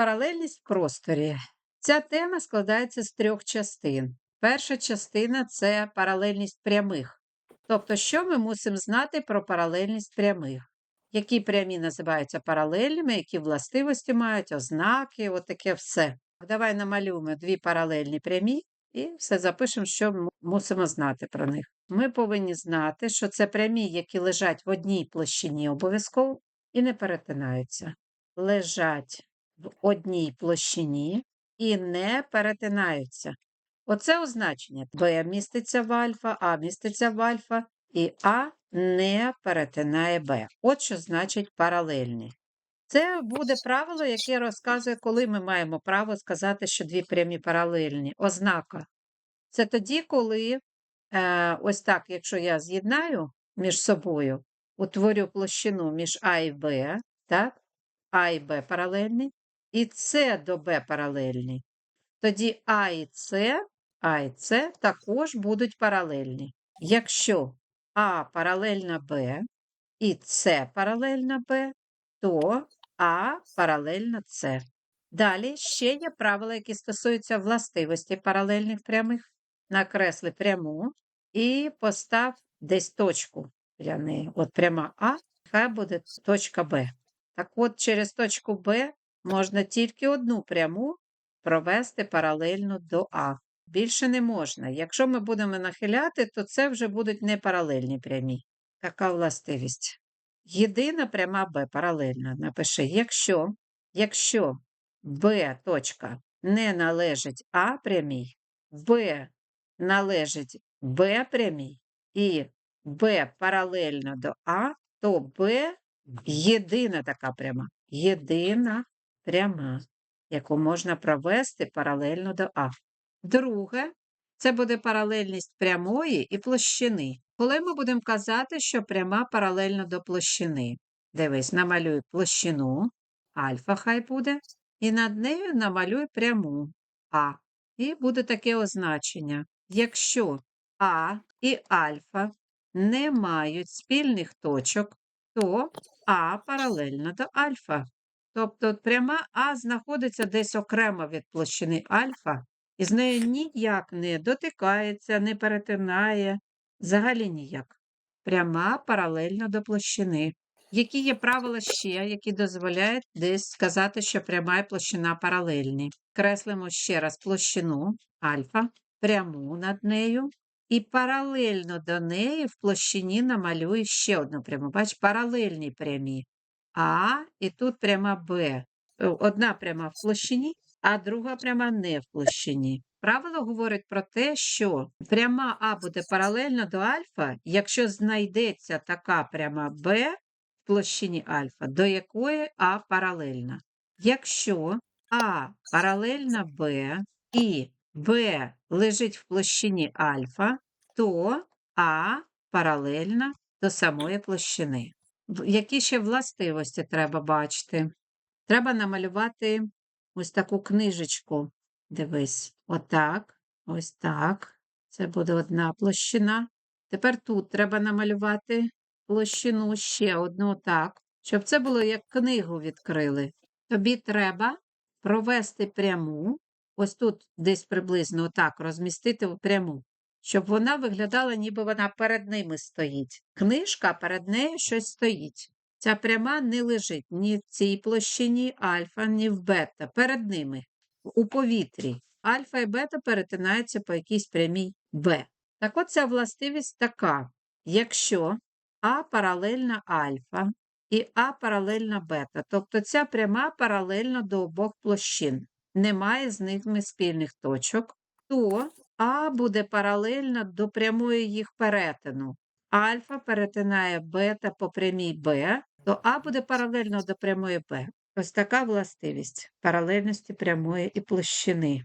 Паралельність в просторі. Ця тема складається з трьох частин. Перша частина це паралельність прямих. Тобто, що ми мусимо знати про паралельність прямих? Які прямі називаються паралельними, які властивості мають, ознаки, от таке все. Давай намалюємо дві паралельні прямі і все запишемо, що мусимо знати про них. Ми повинні знати, що це прямі, які лежать в одній площині обов'язково і не перетинаються. Лежать в одній площині і не перетинаються. Оце означення. Б міститься в альфа, А міститься в альфа, і А не перетинає Б. От що значить паралельні. Це буде правило, яке розказує, коли ми маємо право сказати, що дві прямі паралельні. Ознака. Це тоді, коли е, ось так, якщо я з'єднаю між собою, утворю площину між А і Б, так? А і Б паралельні, і С до Б паралельні. Тоді А і С, А і С також будуть паралельні. Якщо А паралельна Б і С паралельна Б, то А паралельна С. Далі ще є правила, які стосуються властивості паралельних прямих. Накресли пряму і постав десь точку для неї. От пряма А, хай буде точка Б. Так от, через точку Б можна тільки одну пряму провести паралельно до А. Більше не можна. Якщо ми будемо нахиляти, то це вже будуть не паралельні прямі. Така властивість. Єдина пряма Б паралельна. Напиши, якщо, якщо Б точка не належить А прямій, Б належить Б прямій і Б паралельно до А, то Б єдина така пряма. Єдина пряма, яку можна провести паралельно до А. Друге, це буде паралельність прямої і площини. Коли ми будемо казати, що пряма паралельно до площини. Дивись, намалюй площину, альфа хай буде, і над нею намалюй пряму А. І буде таке означення. Якщо А і альфа не мають спільних точок, то А паралельно до альфа. Тобто пряма А знаходиться десь окремо від площини альфа, і з нею ніяк не дотикається, не перетинає, взагалі ніяк. Пряма паралельно до площини. Які є правила ще, які дозволяють десь сказати, що пряма і площина паралельні. Креслимо ще раз площину альфа, пряму над нею, і паралельно до неї в площині намалюю ще одну пряму. Бач, паралельні прямі. А і тут пряма Б. Е, Одна пряма в площині, а друга пряма не в площині. Правило говорить про те, що пряма А буде паралельна до альфа, якщо знайдеться така пряма Б в площині альфа, до якої А паралельна. Якщо А паралельна Б і Б лежить в площині альфа, то А паралельна до самої площини. Які ще властивості треба бачити? Треба намалювати ось таку книжечку. Дивись, отак, ось так. Це буде одна площина. Тепер тут треба намалювати площину ще одну так, щоб це було як книгу відкрили. Тобі треба провести пряму, ось тут десь приблизно отак розмістити пряму, щоб вона виглядала, ніби вона перед ними стоїть. Книжка перед нею щось стоїть. Ця пряма не лежить ні в цій площині альфа, ні в бета. Перед ними у повітрі. Альфа і бета перетинаються по якійсь прямій Б. Так от ця властивість така. Якщо А паралельна альфа і А паралельна бета, тобто ця пряма паралельна до обох площин, немає з ними спільних точок, то А буде паралельна до прямої їх перетину. Альфа перетинає бета по прямій Б, то А буде паралельно до прямої Б. Ось така властивість паралельності прямої і площини.